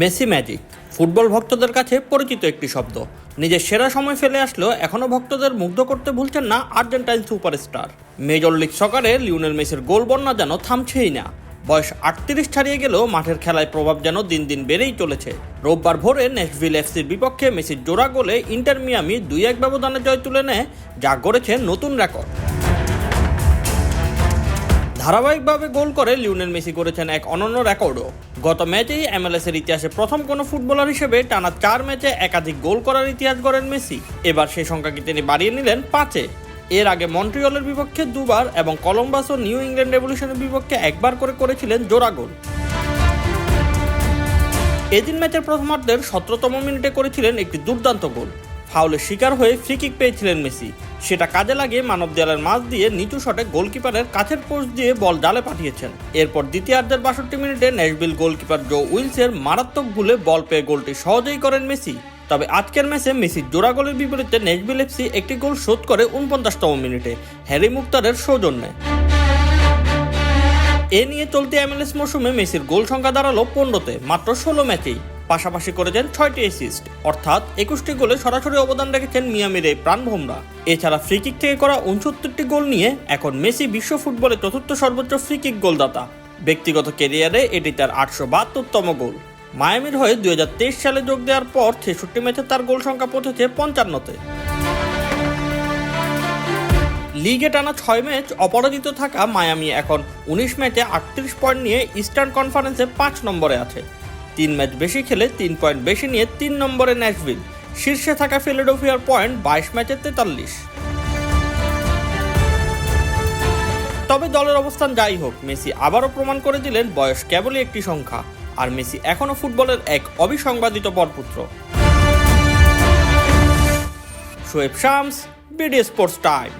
Messi magic. Football ভক্তদের কাছে পরিচিত একটি শব্দ। নিজের সেরা সময় ফেলে আসলেও এখনও ভক্তদের মুগ্ধ করতে ভুলছেন না আর্জেন্টাইন সুপারস্টার। মেজর লিগ সকারে লিওনেল মেসির গোল বন্যা যেন থামছেই না। বয়স আটত্রিশ ছাড়িয়ে গেলেও মাঠের খেলায় প্রভাব যেন দিন দিন বেড়েই চলেছে। রোববার ভোরে নেশভিল এফসির বিপক্ষে মেসির জোড়া গোলে ইন্টার মিয়ামি দুই এক ব্যবধানে জয় তুলে নেয়, যা গড়েছে নতুন রেকর্ড। ধারাবাহিকভাবে গোল করে লিওনেল মেসি করেছেন এক অনন্য রেকর্ডও। গত ম্যাচেই এমএলএস এর ইতিহাসে প্রথম কোনো ফুটবলার হিসেবে টানা চার ম্যাচে একাধিক গোল করার ইতিহাস গড়েন মেসি। এবার সেই সংখ্যাকে তিনি বাড়িয়ে নিলেন পাঁচে। এর আগে মন্ট্রিয়লের বিপক্ষে দুবার এবং কলম্বাস ও নিউ ইংল্যান্ড রেভলিউশনের বিপক্ষে একবার করে করেছিলেন জোড়া গোল। এদিন ম্যাচের প্রথমার্ধের সতেরোতম মিনিটে করেছিলেন একটি দুর্দান্ত গোল। ফাউলের শিকার হয়ে ফ্রি কিক পেয়েছিলেন মেসি। সেটা কাজে লাগিয়ে মানব দেয়ালের মাঝ দিয়ে নিচু শটে গোলকিপারের কাছের পোস্ট দিয়ে বল জালে পাঠিয়েছেন। এরপর দ্বিতীয়ার্ধের বাষট্টি মিনিটে ন্যাশবিল গোলকিপার জো উইলসের মারাত্মক ভুলে বল পেয়ে গোলটি সহজেই করেন মেসি। তবে আজকের ম্যাচে মেসির জোড়া গোলের বিপরীতে নেশবিল এফসি একটি গোল শোধ করে উনপঞ্চাশতম মিনিটে। হ্যারি মুক্তারের সৌজন্যে। এ নিয়ে চলতি এমএলএস মৌসুমে মেসির গোল সংখ্যা দাঁড়াল পনেরোতে, মাত্র ষোলো ম্যাচেই। পাশাপাশি করেছেন ছয়টি অ্যাসিস্ট অর্থাৎ একুশটি গোলে সরাসরি অবদান রেখেছেন মিয়ামির এই প্রাণভোমরা এছাড়া ফ্রিকিক থেকে করা উনসত্তরটি গোল নিয়ে এখন মেসি বিশ্ব ফুটবলে চতুর্থ সর্বোচ্চ ফ্রিকিক গোলদাতা। ব্যক্তিগত কেরিয়ারে এটি তার আটশো বাহাত্তরতম গোল। মায়ামির হয়ে দুই হাজার তেইশ সালে যোগ দেওয়ার পর ছেষট্টি ম্যাচে তার গোল সংখ্যা পৌঁছেছে পঞ্চান্নতে। লিগে টানা ছয় ম্যাচ অপরাজিত থাকা মায়ামি এখন উনিশ ম্যাচে আটত্রিশ পয়েন্ট নিয়ে ইস্টার্ন কনফারেন্সে পাঁচ নম্বরে আছে। তিন ম্যাচ বেশি খেলে তিন পয়েন্ট বেশি নিয়ে তিন নম্বরে ন্যাশভিল। শীর্ষে থাকা ফিলাডেলফিয়ার পয়েন্ট বাইশ ম্যাচে তেতাল্লিশ। তবে দলের অবস্থান যাই হোক, মেসি আবারও প্রমাণ করে দিলেন বয়স কেবলই একটি সংখ্যা, আর মেসি এখনও ফুটবলের এক অবিসংবাদিত পরপুত্র Shoaib Shams BD Sports Time.